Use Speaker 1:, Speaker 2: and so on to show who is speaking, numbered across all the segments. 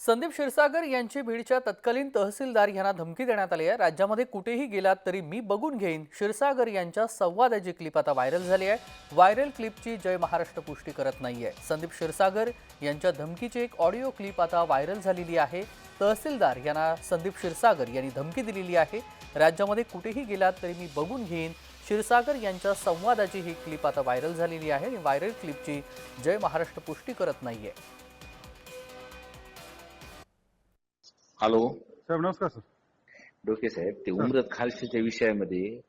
Speaker 1: संदीप क्षीरसागर यांची बीडच्या तत्कालीन तहसीलदार यांना धमकी देण्यात आली आहे. राज्यामध्ये कुठेही गेलात तरी मी बघून घेईन. क्षीरसागर यांच्या संवादाची क्लिप आता व्हायरल झाली आहे. व्हायरल क्लिपची जय महाराष्ट्र पुष्टी करत नाहीये. संदीप क्षीरसागर यांच्या धमकीची एक ऑडिओ क्लिप आता व्हायरल झालेली आहे. तहसीलदार यांना संदीप क्षीरसागर यांनी धमकी दिलेली आहे. राज्यामध्ये कुठेही गेलात तरी मी बघून घेईन. क्षीरसागर यांच्या संवादाची ही क्लिप आता व्हायरल झालेली आहे आणि व्हायरल क्लिपची जय महाराष्ट्र पुष्टी करत नाहीये.
Speaker 2: हॅलो
Speaker 3: साहेब नमस्कार सर.
Speaker 2: डोके साहेब ते उमरत खालशीच्या विषयामध्ये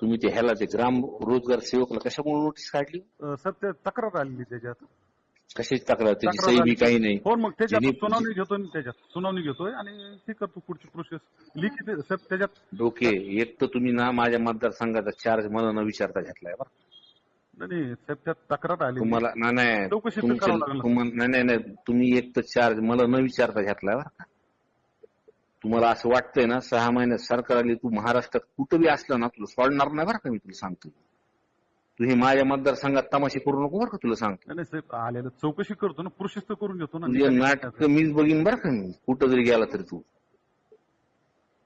Speaker 2: तुम्ही ते ह्याला ते ग्राम रोजगार सेवकला कशामुळे नोटीस काढली?
Speaker 3: अ, सर ते तक्रार आलेली त्याच्यात.
Speaker 2: कशाची तक्रार? त्याची
Speaker 3: तक्रार
Speaker 2: सही बी
Speaker 3: आली.
Speaker 2: काही नाही.
Speaker 3: हो मग त्याच्यात
Speaker 2: ज्यांनी-
Speaker 3: सुनावणी घेतोय मी त्याच्यात सुनावणी घेतोय आणि हे करतो पुढची प्रोसेस लिखित आहे, साहेब त्याच्यात
Speaker 2: डोके एक तर तुम्ही ना माझ्या मतदारसंघाचा चार्ज मला न विचारता घेतलाय बरं.
Speaker 3: नाही, नाही साहेब त्यात तक्रार आली
Speaker 2: तुम्हाला ना नाही
Speaker 3: चौकशी तर
Speaker 2: तुमच्या
Speaker 3: करावं लागेल.
Speaker 2: तुम्हाला नाही नाही नाही तुम्ही एक तर चार्ज मला न विचारता घेतलाय बरं का? तुम्हाला असं वाटतंय ना सहा महिन्यात सरकार आली तू महाराष्ट्रात कुठं बी असलं ना तुला सोडणार नाही बरं का मी तुला सांगतो तू हे माझ्या मतदारसंघात तमाशे करू नको बरं का तुला सांगतो
Speaker 3: नाही, नाही साहेब आलेलं चौकशी करतो ना प्रोसेस तर करून घेतो ना
Speaker 2: तुझे नाटक मीच बघीन बरं का मी कुठं जरी गेला तरी तू.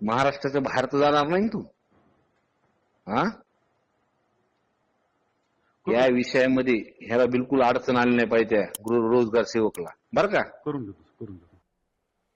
Speaker 2: महाराष्ट्राच्या बाहेर तर जाणार नाही ना तू. हा? या विषयामध्ये ह्याला बिलकुल अडचण आली नाही पाहिजे त्या गृह रोजगार सेवकला. बरं का?
Speaker 3: करून घेतो करून घेतो.